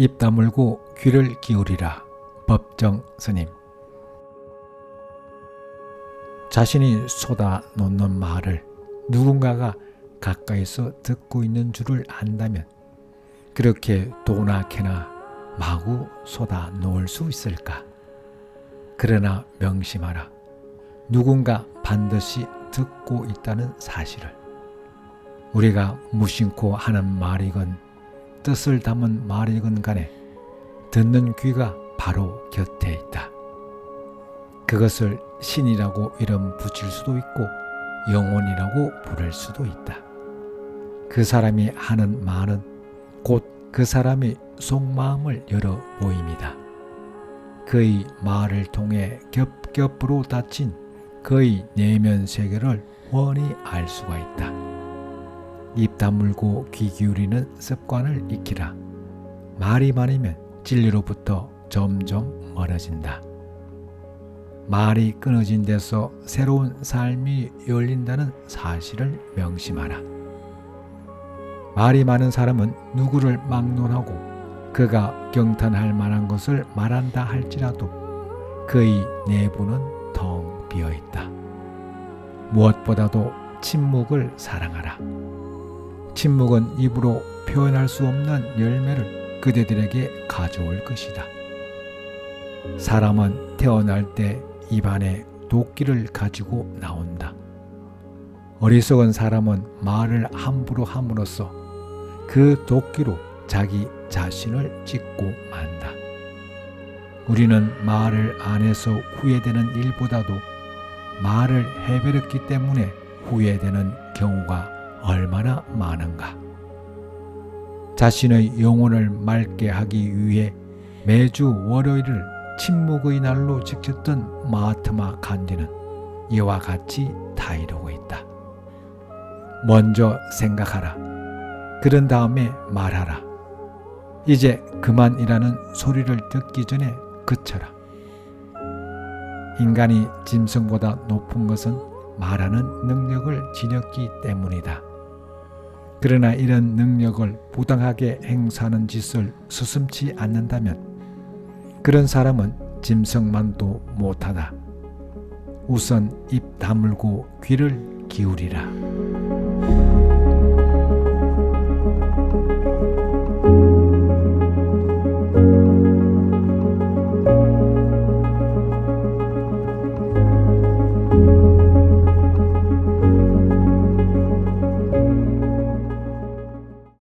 입 다물고 귀를 기울이라 법정 스님 자신이 쏟아 놓는 말을 누군가가 가까이서 듣고 있는 줄을 안다면 그렇게 도나 캐나 마구 쏟아 놓을 수 있을까? 그러나 명심하라. 누군가 반드시 듣고 있다는 사실을. 우리가 무심코 하는 말이건 뜻을 담은 말이건 간에 듣는 귀가 바로 곁에 있다. 그것을 신이라고 이름 붙일 수도 있고 영혼이라고 부를 수도 있다. 그 사람이 하는 말은 곧 그 사람이 속마음을 열어 보입니다. 그의 말을 통해 겹겹으로 닫힌 그의 내면 세계를 훤히 알 수가 있다. 입 다물고 귀 기울이는 습관을 익히라. 말이 많으면 진리로부터 점점 멀어진다. 말이 끊어진 데서 새로운 삶이 열린다는 사실을 명심하라. 말이 많은 사람은 누구를 막론하고 그가 경탄할 만한 것을 말한다 할지라도 그의 내부는 텅 비어 있다. 무엇보다도 침묵을 사랑하라. 침묵은 입으로 표현할 수 없는 열매를 그대들에게 가져올 것이다. 사람은 태어날 때 입안에 도끼를 가지고 나온다. 어리석은 사람은 말을 함부로 함으로써 그 도끼로 자기 자신을 찍고 만다. 우리는 말을 안 해서 후회되는 일보다도 말을 해버렸기 때문에 후회되는 경우가 얼마나 많은가. 자신의 영혼을 맑게 하기 위해 매주 월요일을 침묵의 날로 지켰던 마하트마 간디는 이와 같이 다 이루고 있다. 먼저 생각하라. 그런 다음에 말하라. 이제 그만이라는 소리를 듣기 전에 그쳐라. 인간이 짐승보다 높은 것은 말하는 능력을 지녔기 때문이다. 그러나 이런 능력을 부당하게 행사하는 짓을 수습치 않는다면 그런 사람은 짐승만도 못하다. 우선 입 다물고 귀를 기울이라.